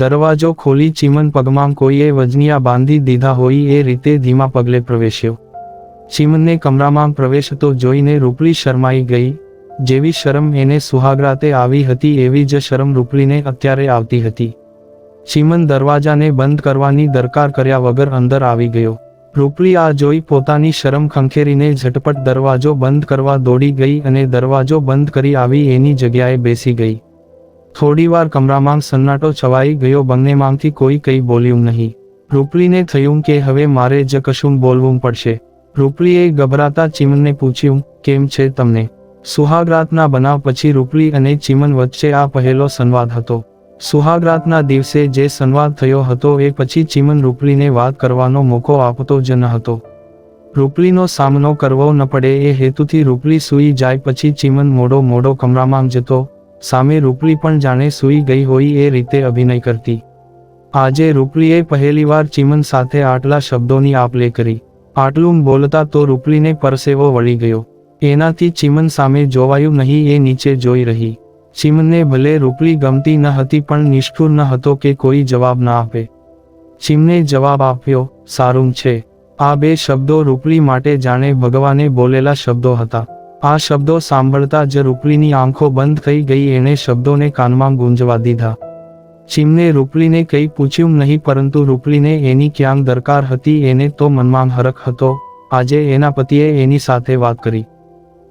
દરવાજો ખોલી ચીમન પગમાં કોઈએ વજનિયા બાંધી દીધા હોય એ રીતે ધીમા પગલે પ્રવેશ્યો. ચીમનને કમરામાં પ્રવેશતો જોઈને રૂપલી શરમાઈ ગઈ, જેવી શરમ એને સુહાગરાતે આવી હતી એવી જ શરમ રૂપલીને અત્યારે આવતી હતી. ચીમન દરવાજાને બંધ કરવાની દરકાર કર્યા વગર અંદર આવી ગયો. રૂપલી આ જોઈ પોતાની શરમ ખંખેરીને ઝટપટ દરવાજો બંધ કરવા દોડી ગઈ અને દરવાજો બંધ કરી આવી એની જગ્યાએ બેસી ગઈ. થોડીવાર કમરામાં સન્નાટો છવાઈ ગયો, બંનેમાંથી કોઈ કંઈ બોલ્યું નહીં. રૂપલીને થયું કે હવે મારે જ કશું બોલવું પડશે. રૂપલીએ ગભરાતા ચીમનને પૂછ્યું, કેમ છે તમને? સુહાગરાતના બનાવ પછી રૂપલી અને ચીમન વચ્ચે આ પહેલો સંવાદ હતો. સુહાગરાતના દિવસે જે સંવાદ થયો હતો એ પછી ચીમન રૂપલીને વાત કરવાનો મોકો આપતો જ ન હતો. રૂપલીનો સામનો કરવો ન પડે એ હેતુથી રૂપલી સૂઈ જાય પછી ચીમન મોડો મોડો કમરામાં જતો સામે રૂપલી પણ જાણે સૂઈ ગઈ હોય એ રીતે અભિનય કરતી. આજે રૂપલીએ પહેલીવાર ચીમન સાથે આટલા શબ્દોની આપ લે કરી. આટલું બોલતા તો રૂપલીને પરસેવો વળી ગયો. એનાથી ચીમન સામે જોવાયું નહીં એ નીચે જોઈ રહી. ચીમને ભલે રૂપલી ગમતી ન હતી પણ નિષ્ઠુર ન હતો કે કોઈ જવાબ ના આપે. ચીમને જવાબ આપ્યો, સારું છે. આ બે શબ્દો રૂપલી માટે જાણે ભગવાને બોલેલા શબ્દો હતા. આ શબ્દો સાંભળતા જ રૂપલીની આંખો બંધ થઈ ગઈ. એણે શબ્દોને કાનમાં ગુંજવા દીધા. ચીમને રૂપલીને કંઈ પૂછ્યું નહીં, પરંતુ રૂપલીને એની ક્યાંક દરકાર હતી. એને તો મનમાં હરખ હતો. આજે એના પતિએ એની સાથે વાત કરી.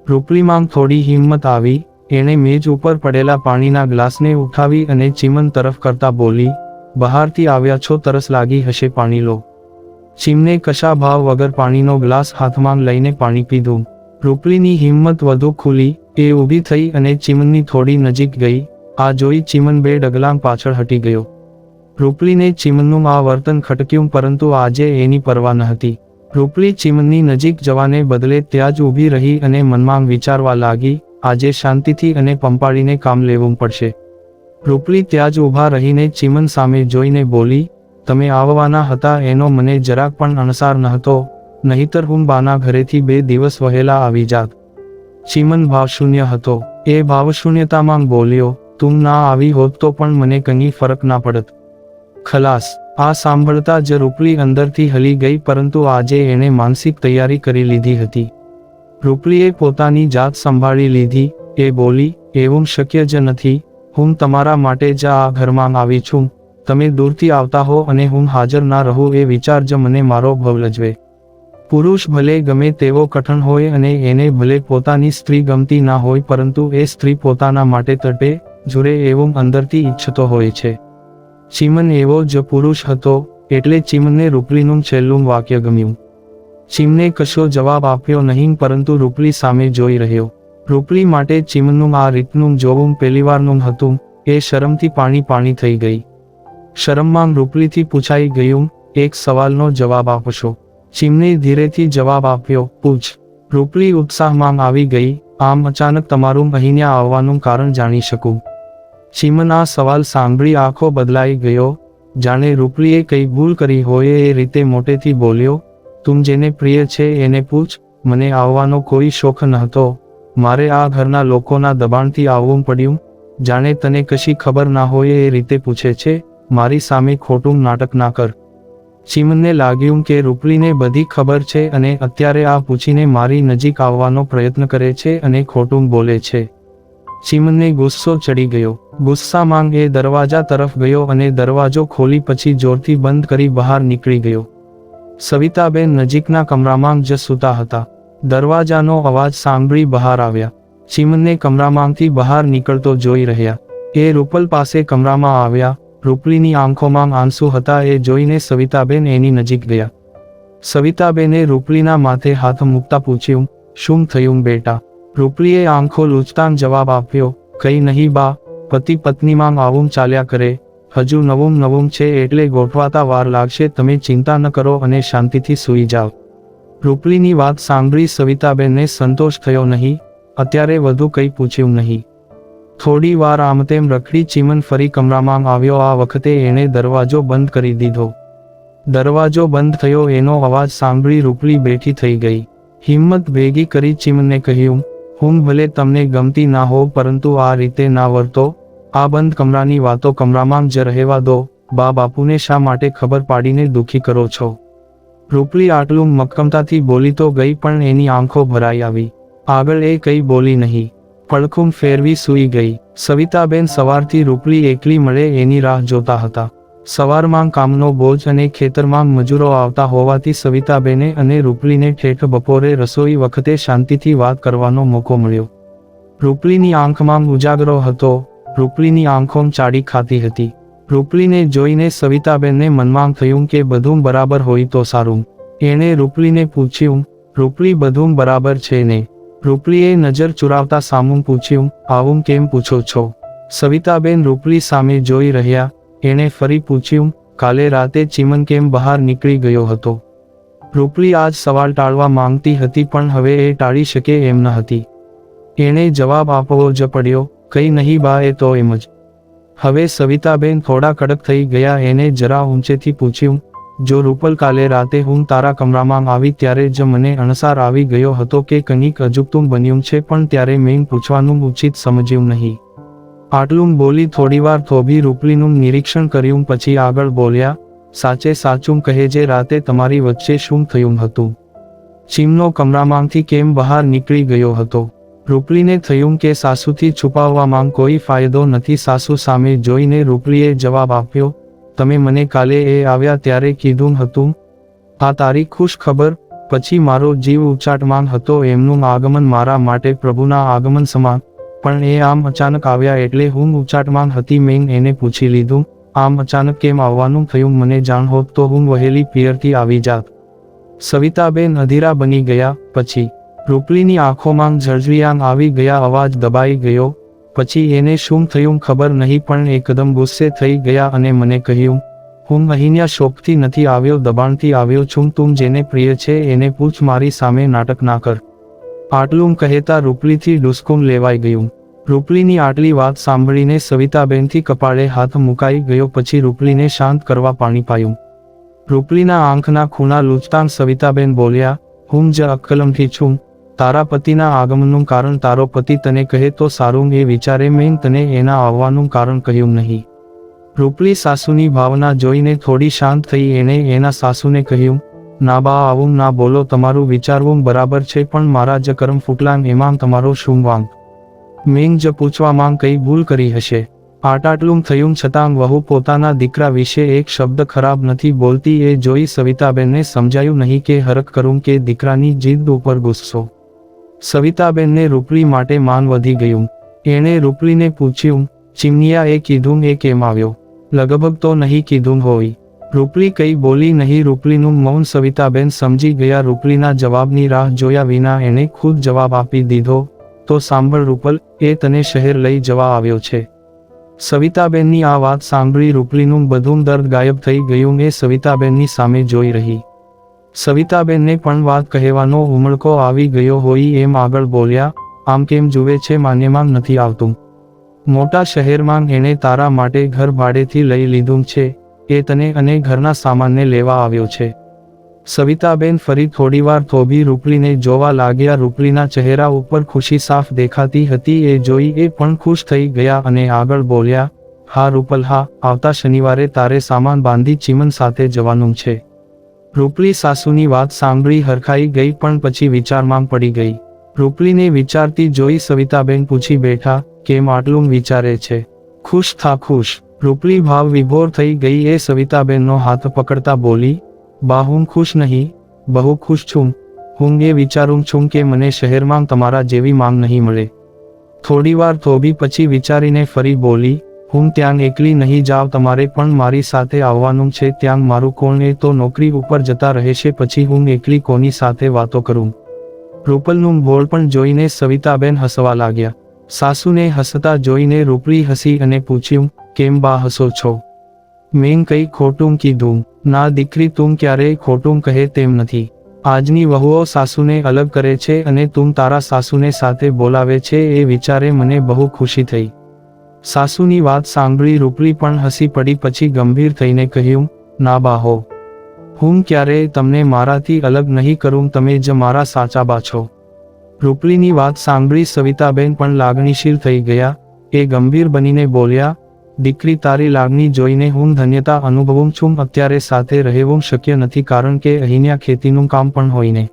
રૂપલીમાં થોડી હિંમત આવી. એણે મેજ ઉપર પડેલા પાણીના ગ્લાસને ઉઠાવી અને ચીમન તરફ કરતા બોલી, બહારથી આવ્યા છો, તરસ લાગી હશે, પાણી લો. ચીમને કશા ભાવ વગર પાણીનો ગ્લાસ હાથમાં લઈને પાણી પીધું. રૂપલીની હિંમત વધુ ખુલી એ ઊભી થઈ અને ચીમનની થોડી નજીક ગઈ. આ જોઈ ચીમન બે ડગલાં પાછળ હટી ગયો. રૂપલીને ચીમનનું આ વર્તન ખટક્યું પરંતુ આજે એની પરવા ન હતી. રૂપલી ચીમનની નજીક જવાને બદલે ત્યાં જ ઊભી રહી અને મનમાં વિચારવા લાગી, આજે શાંતિથી અને પંપાળીને કામ લેવું પડશે. રૂપલી ત્યાં જ ઊભા રહીને ચીમન સામે જોઈને બોલી, તમે આવવાના હતા એનો મને જરાક પણ અણસાર નહોતો નહીતર હું બાના ઘરેથી બે દિવસ વહેલા આવી જાત. ચીમન ભાવશૂન્ય હતો. એ ભાવશૂન્યતામાં બોલ્યો, તું ના આવી હોત તો પણ મને કંઈ ફરક ના પડત. ખલાસ, આ સાંભળતા જ રૂપલી અંદરથી હલી ગઈ પરંતુ આજે એણે માનસિક તૈયારી કરી લીધી હતી. રૂપલીએ પોતાની જાત સંભાળી લીધી, એ બોલી, એવું શક્ય જ નથી. હું તમારા માટે જ આ ઘરમાં આવી છું. તમે દૂરથી આવતા હો અને હું હાજર ના રહું એ વિચાર જ મને મારો ભવ લજવે. પુરુષ ભલે ગમે તેવો કઠણ હોય અને એને ભલે પોતાની સ્ત્રી ગમતી ના હોય, પરંતુ એ સ્ત્રી પોતાના માટે તટે, જુરે એવું અંદરથી ઈચ્છતો હોય છે. ચીમન એવો જ પુરુષ હતો, એટલે ચીમને રૂપલીનું છેલ્લું વાક્ય ગમ્યું. ચીમને કશો જવાબ આપ્યો નહીં, પરંતુ રૂપલી સામે જોઈ રહ્યો. રૂપલી માટે ચીમનું આ રીતનું જોવું પહેલીવારનું હતું, એ શરમથી પાણી પાણી થઈ ગઈ. શરમમાં રૂપલીથી પૂછાઈ ગયું, એક સવાલનો જવાબ આપશો. ચીમને ધીરેથી જવાબ આપ્યો, પૂછ. રૂપલી ઉત્સાહમાં આવી ગઈ, આમ અચાનક તમારું અહીંયા આવવાનું કારણ જાણી શકું. ચીમન સવાલ સાંભળી આંખો બદલાઈ ગયો. જાણે રૂપલીએ કંઈ ભૂલ કરી હોય એ રીતે મોટેથી બોલ્યો, તું જેને પ્રિય છે એને પૂછ, મને આવવાનો કોઈ શોખ નહોતો. મારે આ ઘરના લોકોના દબાણથી આવવું પડ્યું. જાણે તને કશી ખબર ના હોય એ રીતે પૂછે છે, મારી સામે ખોટું નાટક ના કર. ચીમને લાગ્યું કે રૂપલીને બધી ખબર છે અને અત્યારે આ પૂછીને મારી નજીક આવવાનો પ્રયત્ન કરે છે અને ખોટું બોલે છે. ચીમને ગુસ્સો ચડી ગયો. ગુસ્સામાં એ દરવાજા તરફ ગયો અને દરવાજો ખોલી પછી જોરથી બંધ કરી બહાર નીકળી ગયો. સવિતાબેન નજીકના કમરામાં જ સૂતા હતા. દરવાજાનો અવાજ સાંભળી બહાર આવ્યા. ચીમને કમરામાંથી બહાર નીકળતો જોઈ રહ્યા. એ રૂપલ પાસે કમરામાં આવ્યા. રૂપલીની આંખોમાં આંસુ હતા એ જોઈને સવિતાબેન એની નજીક ગયા. સવિતાબેને રૂપલીના માથે હાથ મૂકતા પૂછ્યું, શું થયું બેટા? રૂપલીએ આંખો લૂંચતાં જવાબ આપ્યો, કઈ નહીં બા, પતિ પત્નીમાં આવું ચાલ્યા કરે, હજુ નવું નવું છે એટલે ગોઠવાતા વાર લાગશે, તમે ચિંતા ન કરો અને શાંતિથી સૂઈ જાઓ. રૂપલીની વાત સાંભળી સવિતાબેનને સંતોષ થયો નહીં, અત્યારે વધુ કંઈ પૂછ્યું નહીં. થોડી વાર આમ તેમ રખડી ચીમન ફરી કમરામાં આવ્યો. આ વખતે એણે દરવાજો બંધ કરી દીધો. દરવાજો બંધ થયો, એનો અવાજ સાંભળી રૂપલી બેઠી થઈ ગઈ. હિંમત ભેગી કરી ચીમને કહ્યું, હું ભલે તમને ગમતી ના હોવ પરંતુ આ રીતે ના વર્તો. આ બંધ કમરાની વાતો કમરામાં જ રહેવા દો. બા બાપુને શા માટે ખબર પાડીને દુખી કરો છો? રૂપલી આટલું મક્કમતાથી બોલી તો ગઈ, પણ એની આંખો ભરાઈ આવી. આગળ એ કંઈ બોલી નહીં. પડખું ફેરવી સૂઈ ગઈ. સવિતાબેન સવારથી રૂપલી એકલી મળે એની રાહ જોતા હતા. સવારમાં કામનો બોજ અને ખેતરમાં મજૂરો આવતા હોવાથી સવિતાબેને અને રૂપલીને ઠેઠ બપોરે રસોઈ વખતે શાંતિથી વાત કરવાનો મોકો મળ્યો. રૂપલીની આંખમાં ઉજાગરો હતો. રૂપલીની આંખો ચાડી ખાતી હતી. રૂપલીને જોઈને સવિતાબેનને મનમાં થયું કે બધું બરાબર હોય તો સારું. એણે રૂપલીને પૂછ્યું, રૂપલી, બધું બરાબર છે ને? રૂપલીએ નજર ચુરાવતા સામું પૂછ્યું, આવું કેમ પૂછો છો? સવિતાબેન રૂપલી સામે જોઈ રહ્યા, એણે ફરી પૂછ્યું, કાલે રાતે ચીમન કેમ બહાર નીકળી ગયો હતો? રૂપલી આજ સવાલ ટાળવા માંગતી હતી, પણ હવે એ ટાળી શકે એમ ન હતી. એણે જવાબ આપવો જ પડ્યો, કંઈ નહીં બા, એ તો એમ જ. હવે સવિતાબેન થોડા કડક થઈ ગયા, એને જરા ઊંચેથી પૂછ્યું જો રૂપલ કાલે રાતે હું તારા કમરામાં આવી ત્યારે જ મને અણસાર આવી ગયો હતો કે કંઈક અજુગતું બન્યું છે પણ ત્યારે મેં પૂછવાનું ઉચિત સમજ્યું નહીં. આટલું બોલી થોડીવાર થોભી રૂપલીનું નિરીક્ષણ કર્યું પછી આગળ બોલ્યા, સાચે સાચું કહે જે રાતે તમારી વચ્ચે શું થયું હતું? ચીમનો કમરામાંથી કેમ બહાર નીકળી ગયો હતો? રૂપલીને થયું કે સાસુથી છુપાવવામાં કોઈ ફાયદો નથી? સાસુ સામે જોઈને રૂપલીએ જવાબ આપ્યો તમે મને કાલે એ આવ્યા ત્યારે કીધું હતું. આ તારી ખુશ ખબર. પછી મારો જીવ ઉચાટમાન હતો, એમનું આગમન મારા માટે પ્રભુના આગમન સમાન. પણ એ આમ અચાનક આવ્યા એટલે હું ઉચાટમાન હતી મેં એને પૂછી લીધું. આમ અચાનક કેમ આવવાનું થયું મને જાણ હોત તો હું વહેલી પિયરથી આવી જાત. સવિતાબેન અધીરા બની ગયા. પછી રૂપલીની આંખોમાં ઝળઝળિયાંગ આવી ગયા, અવાજ દબાઈ ગયો. પછી એને શું થયું ખબર નહીં પણ એકદમ ગુસ્સે થઈ ગયા અને મને કહ્યું, હું અહીંયા શોખથી નથી આવ્યો, દબાણથી આવ્યો છું. તું જેને પ્રિય છે એને પૂછ, મારી સામે નાટક ના કર. આટલું કહેતા રૂપલીથી ડુસકુમ લેવાઈ ગયું. રૂપલીની આટલી વાત સાંભળીને સવિતાબેનથી કપાળે હાથ મુકાઈ ગયો, પછી રૂપલીને શાંત કરવા પાણી પાયું. રૂપલીના આંખના ખૂણા લૂંચતાં સવિતાબેન બોલ્યા, હું જ અક્કલમથી છું. તારા પતિના આગમનનું કારણ તારો પતિ તને કહે તો સારું, એ વિચારે મેં તને એના આવવાનું કારણ કહ્યું નહીં. રૂપલી સાસુની ભાવના જોઈને થોડી શાંત થઈ એણે એના સાસુને કહ્યું, ના બા, આવું ના બોલો, તમારું વિચારવું બરાબર છે, પણ મારા જ કર્મ ફૂટલાંગ એમાં તમારો શું વાંક મેં જ પૂછવામાં કઈ ભૂલ કરી હશે? આટાટલું થયું, છતાં વહુ પોતાના દીકરા વિશે એક શબ્દ ખરાબ નથી બોલતી, એ જોઈ સવિતાબેનને સમજાયું નહીં કે હરક કરું કે દીકરાની જીદ ઉપર ગુસ્સો. સવિતાબેનને રૂપલી માટે માન વધી ગયું. એણે રૂપલીને પૂછ્યું ચીમનિયા એ કીધું એ કેમ આવ્યો? લગભગ તો નહીં કીધું હોય. રૂપલી કઈ બોલી નહીં રૂપલીનું મૌન સવિતાબેન સમજી ગયા. રૂપલીના જવાબની રાહ જોયા વિના એણે ખુદ જવાબ આપી દીધો, તો સાંભળ રૂપલ, એ તને શહેર લઈ જવા આવ્યો છે. સવિતાબેનની આ વાત સાંભળી રૂપલીનું બધું દર્દ ગાયબ થઈ ગયું. એ સવિતાબેનની સામે જોઈ રહી. સવિતાબેનને પણ વાત કહેવાનો ઉમળકો આવી ગયો હોય એમ આગળ બોલ્યા, આમ કેમ જુએ છે માન્યમાં નથી આવતું? મોટા શહેરમાં એણે તારા માટે ઘર ભાડેથી લઈ લીધું છે, એ તને અને ઘરના સામાનને લેવા આવ્યો છે. સવિતાબેન ફરી થોડીવાર થોભી રૂપલીને જોવા લાગ્યા. રૂપલીના ચહેરા ઉપર ખુશી સાફ દેખાતી હતી, એ જોઈ એ પણ ખુશ થઈ ગયા અને આગળ બોલ્યા, હા, રૂપલ, હા, આવતા શનિવારે તારે સામાન બાંધી ચીમન સાથે જવાનું છે. રૂપલી સાસુની વાત સાંભળી હરખાઈ ગઈ પણ પછી વિચારમાં પડી ગઈ. રૂપલીને વિચારતી જોઈ સવિતાબેન પૂછી બેઠા, કેમ આટલું વિચારે છે? ખુશ થા ખુશ. રૂપલી ભાવ વિભોર થઈ ગઈ એ સવિતાબેનનો હાથ પકડતા બોલી, બા, હું ખુશ નહીં, બહુ ખુશ છું. હું એ વિચારું છું કે મને શહેરમાં તમારા જેવી માંગ નહીં મળે. થોડીવાર થોભી પછી વિચારીને ફરી બોલી હું ત્યાં એકલી નહીં જાવ, તમારે પણ મારી સાથે આવવાનું છે. ત્યાં મારું કોણ એ તો નોકરી ઉપર જતા રહેશે પછી હું એકલી કોની સાથે વાતો કરું? રૂપલનું બોલ પણ જોઈને સવિતાબેન હસવા લાગ્યા. સાસુને હસતા જોઈને રૂપલી હસી અને પૂછ્યું, કેમ બા હસો છો? મેં કંઈ ખોટું કીધું. ના, દીકરી તું ક્યારેય ખોટું કહે તેમ નથી. આજની વહુઓ સાસુને અલગ કરે છે અને તું તારા સાસુને સાથે બોલાવે છે. એ વિચારે મને બહુ ખુશી થઈ. સાસુની વાત સાંભળી રૂપલી પણ હસી પડી પછી ગંભીર થઈને કહ્યું, ના બાહો. હું ક્યારેય તમને મારાથી અલગ નહીં કરું, તમે જ મારા સાચા બા છો. રૂપલીની વાત સાંભળી સવિતાબેન પણ લાગણીશીલ થઈ ગયા. એ ગંભીર બનીને બોલ્યા, દીકરી, તારી લાગણી જોઈને હું ધન્યતા અનુભવું છું. અત્યારે સાથે રહેવું શક્ય નથી કારણ કે અહીંયા ખેતીનું કામ પણ હોય ને.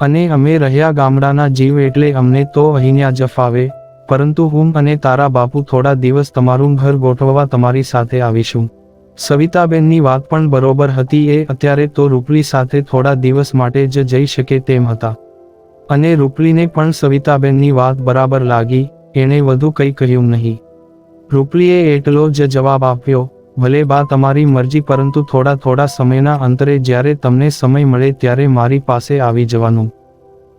અને અમે રહ્યા ગામડાના જીવ એટલે અમને તો અહીંયા જ ફાવે પરંતુ હું અને તારા બાપુ થોડા દિવસ તમારું ઘર ગોઠવવા તમારી સાથે આવીશું. સવિતાબેનની વાત પણ બરોબર હતી એ અત્યારે તો રૂપલી સાથે થોડા દિવસ માટે જ જઈ શકે તેમ હતા. અને રૂપલીને પણ સવિતાબેનની વાત બરાબર લાગી, એણે વધુ કંઈ કહ્યું નહીં. રૂપલીએ એટલો જ જવાબ આપ્યો, ભલે બા, તમારી મરજી, પરંતુ થોડા થોડા સમયના અંતરે જ્યારે તમને સમય મળે ત્યારે મારી પાસે આવી જવાનું.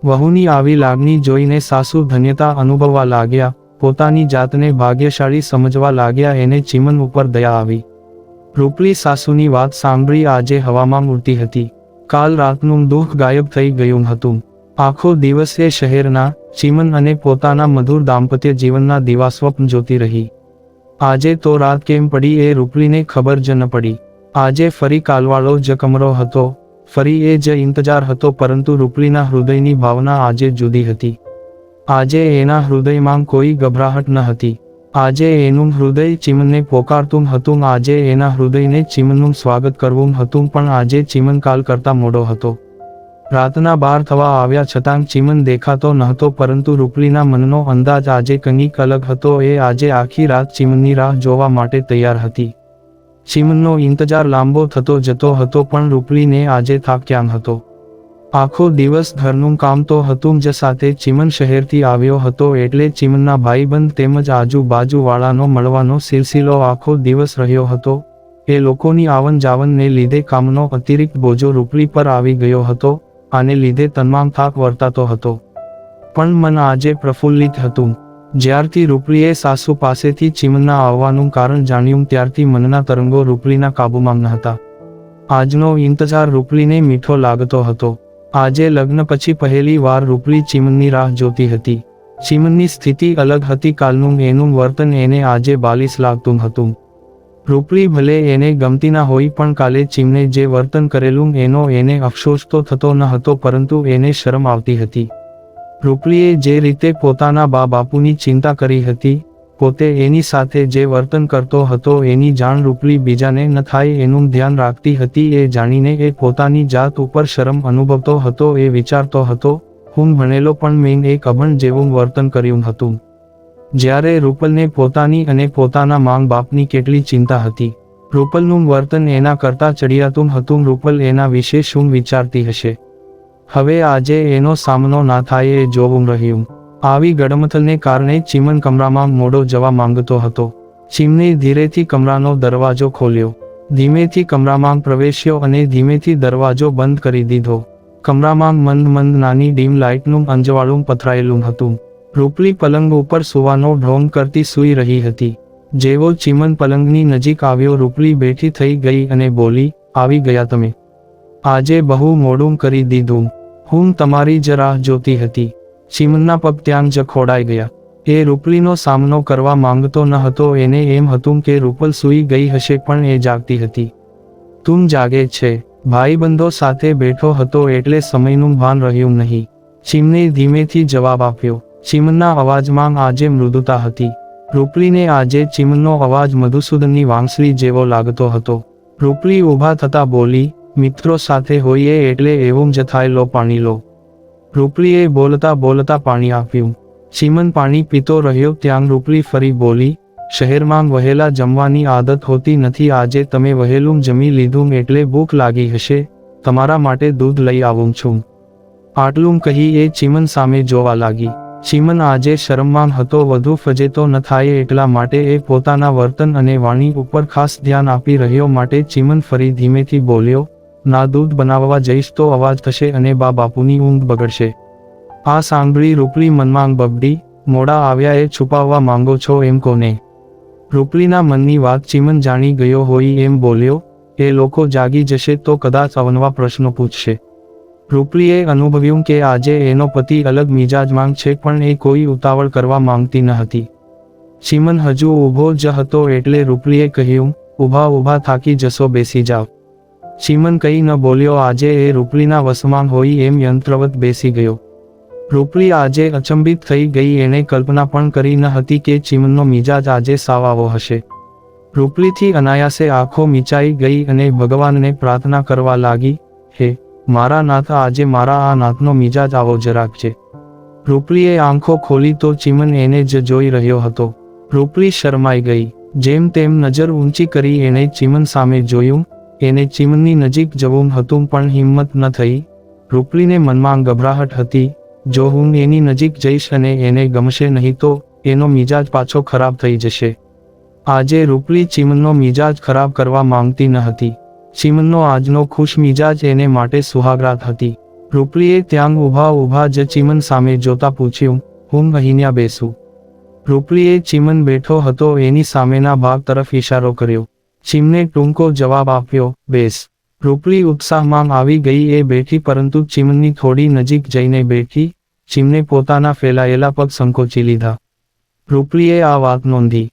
વહુની આવી લાગણી જોઈને સાસુ ધન્યતા અનુભવવા લાગ્યા, પોતાની જાતને ભાગ્યશાળી સમજવા લાગ્યા, એને ચીમન ઉપર દયા આવી. રૂપલી સાસુની વાત સાંભળી આજે હવામાં ઉડતી હતી. કાલ રાતનું દુઃખ ગાયબ થઈ ગયું હતું. આખો દિવસ શહેરના ચીમન અને પોતાના મધુર દાંપત્ય જીવનના દીવા સ્વપ્ન જોતી રહી. આજે તો રાત કેમ પડી એ રૂપલીને ખબર જ ન પડી. આજે ફરી કાલવાળો જ કમરો હતો ફરી એ જ ઇંતજાર હતો પરંતુ રૂપલીના હૃદયની ભાવના આજે જુદી હતી. આજે એના હૃદયમાં કોઈ ગભરાહટ ન હતી. આજે એનું હૃદય ચિમનને પોકારતું હતું, આજે એના હૃદયને ચીમનનું સ્વાગત કરવું હતું, પણ આજે ચીમન કાલ કરતા મોડો હતો. રાતના બાર થવા આવ્યા છતાં ચીમન દેખાતો નહોતો, પરંતુ રૂપલીના મનનો અંદાજ આજે કંઈક અલગ હતો, એ આજે આખી રાત ચીમનની રાહ જોવા માટે તૈયાર હતી. ચીમનનો ઇંતજાર લાંબો થતો જતો હતો પણ રૂપલીને આજે થાક ક્યાં હતો. આખો દિવસ ઘરનું કામ તો હતું જ સાથે ચીમન શહેરથી આવ્યો હતો એટલે ચીમનના ભાઈબંધ તેમજ આજુબાજુવાળાનો મળવાનો સિલસિલો આખો દિવસ રહ્યો હતો. એ લોકોની આવન જાવનને લીધે કામનો અતિરિક્ત બોજો રૂપલી પર આવી ગયો હતો, આને લીધે તન્મામ થાક વર્તાતો હતો. પણ મન આજે પ્રફુલ્લિત હતું. જ્યારથી રૂપરીએ સાસુ પાસેથી ચીમનના આવવાનું કારણ જાણ્યું, ત્યારથી મનના તરંગો રૂપલીના કાબુમાં ન હતા. આજનો ઇંતજાર રૂપલીને મીઠો લાગતો હતો. આજે લગ્ન પછી પહેલી વાર રૂપરી ચીમનની રાહ જોતી હતી. ચીમનની સ્થિતિ અલગ હતી, કાલનું એનું વર્તન એને આજે બાલિશ લાગતું હતું. રૂપરી ભલે એને ગમતી ના હોય, પણ કાલે ચીમને જે વર્તન કરેલું એનો એને અફસોસ તો થતો ન હતો, પરંતુ એને શરમ આવતી હતી. રૂપલીએ જે રીતે પોતાના બા બાપુની ચિંતા કરી હતી, પોતે એની સાથે જે વર્તન કરતો હતો એની જાણ રૂપલી બીજાને ન થાય એનું ધ્યાન રાખતી હતી, એ જાણીને એ પોતાની જાત ઉપર શરમ અનુભવતો હતો, એ વિચારતો હતો, હું ભણેલો પણ મેં એક અભણ જેવું વર્તન કર્યું હતું. જ્યારે રૂપલને પોતાની અને પોતાના માંગ બાપની કેટલી ચિંતા હતી, રૂપલનું વર્તન એના કરતાં ચડિયાતું હતું, રૂપલ એના વિશે શું વિચારતી હશે? હવે આજે એનો સામનો ના થાય એ જોવું રહ્યું. આવી ગડમથલને કારણે ચીમન કમરામાં મોડો જવા માંગતો હતો. ચીમને ધીરેથી કમરાનો દરવાજો ખોલ્યો. ધીમેથી કમરામાં પ્રવેશ્યો અને ધીમેથી દરવાજો બંધ કરી દીધો. કમરામાં મંદ મંદ નાની ડીમ લાઇટનું અંજવાળું પથરાયેલું હતું. રૂપલી પલંગ ઉપર સુવાનો ઢોંગ કરતી સૂઈ રહી હતી. જેવો ચીમન પલંગની નજીક આવ્યો, રૂપલી બેઠી થઈ ગઈ અને બોલી, આવી ગયા તમે. આજે બહુ મોડું કરી દીધું. હું તમારી જ જોતી હતી. ચીમનના પગ ત્યાં જ ખોડાઈ ગયા. એ રૂપલીનો સામનો કરવા માંગતો ન હતો, એને એમ હતું કે રૂપલ સૂઈ ગઈ હશે પણ એ જાગતી હતી. તું જાગે છે. ભાઈબંધો સાથે બેઠો હતો એટલે સમયનું ભાન રહ્યું નહીં. ચીમને ધીમેથી જવાબ આપ્યો. ચીમનના અવાજમાં આજે મૃદુતા હતી. રૂપલીને આજે ચીમનનો અવાજ મધુસૂદનની વાંસળી જેવો લાગતો હતો. રૂપલી ઊભા થતા બોલી મિત્રો સાથે હોઈએ એટલે એવું જ લો પાણી લો. રૂપલીએ બોલતા બોલતા પાણી આપ્યું. ચીમન પાણી પીતો રહ્યો ત્યાં રૂપલી ફરી બોલી, શહેરમાં વહેલા જમવાની આદત હોતી નથી, આજે તમે વહેલું જમી લીધું એટલે ભૂખ લાગી હશે, તમારા માટે દૂધ લઈ આવું છું. આટલું કહી એ ચીમન સામે જોવા લાગી. ચીમન આજે શરમમાં હતો, વધુ ફજેતો ન થાય એટલા માટે એ પોતાના વર્તન અને વાણી ઉપર ખાસ ધ્યાન આપી રહ્યો માટે ચીમન ફરી ધીમેથી બોલ્યો ના દૂધ બનાવવા જઈશ તો અવાજ થશે અને બા બાપુની ઊંઘ બગડશે. આ સાંભળી રૂપલી મનમાં બબડી, મોડા આવ્યા એ છુપાવવા માંગો છો એમ કોને? રૂપલીના મનની વાત ચીમન જાણી ગયો હોય એમ બોલ્યો, એ લોકો જાગી જશે તો કદાચ અવનવા પ્રશ્નો પૂછશે. રૂપલીએ અનુભવ્યું કે આજે એનો પતિ અલગ મિજાજમાં છે પણ એ કોઈ ઉતાવળ કરવા માંગતી ન હતી. ચીમન હજુ ઊભો જ હતો એટલે રૂપલીએ કહ્યું, ઊભા ઊભા થાકી જશો, બેસી જાવ ચીમન કંઈ ન બોલ્યો, આજે એ રૂપલીના વસમાં હોય એમ યંત્રવત બેસી ગયો. રૂપલી આજે અચંબિત થઈ ગઈ, એણે કલ્પના પણ કરી ન હતી કે ચીમનનો મિજાજ આજે સાવાવો હશે. રૂપલીથી અનાયાસે આંખો મીચાઈ ગઈ અને ભગવાનને પ્રાર્થના કરવા લાગી, હે, મારા નાથ, આજે મારા આ નાથનો મિજાજ આવો જરાક છે. રૂપલીએ આંખો ખોલી તો ચીમન એને જ જોઈ રહ્યો હતો. રૂપલી શરમાઈ ગઈ, જેમ તેમ નજર ઊંચી કરી એણે ચીમન સામે જોયું એને ચીમની નજીક જવું હતું પણ હિંમત ન થઈ. રૂપલીને મનમાં ગભરાહટ હતી. જો હું એની નજીક જઈશ અને એને ગમશે નહીં તો એનો મિજાજ પાછો ખરાબ થઈ જશે. આજે રૂપલી ચીમનનો મિજાજ ખરાબ કરવા માંગતી ન હતી. ચીમનનો આજનો ખુશ મિજાજ એને માટે સુહાગરાત હતી. રૂપલીએ ત્યાં ઊભા ઊભા જ ચીમન સામે જોતા પૂછ્યું, હું અહીંયા બેસું? રૂપલીએ ચીમન બેઠો હતો એની સામેના ભાગ તરફ ઇશારો કર્યો. ચીમને ટૂંકો જવાબ આપ્યો, બેસ. રૂપલી ઉત્સાહમાં આવી ગઈ એ બેઠી પરંતુ ચીમની થોડી નજીક જઈને બેઠી, ચીમને પોતાના ફેલાયેલા પગ સંકોચી લીધા. રૂપલીએ આ વાત નોંધી.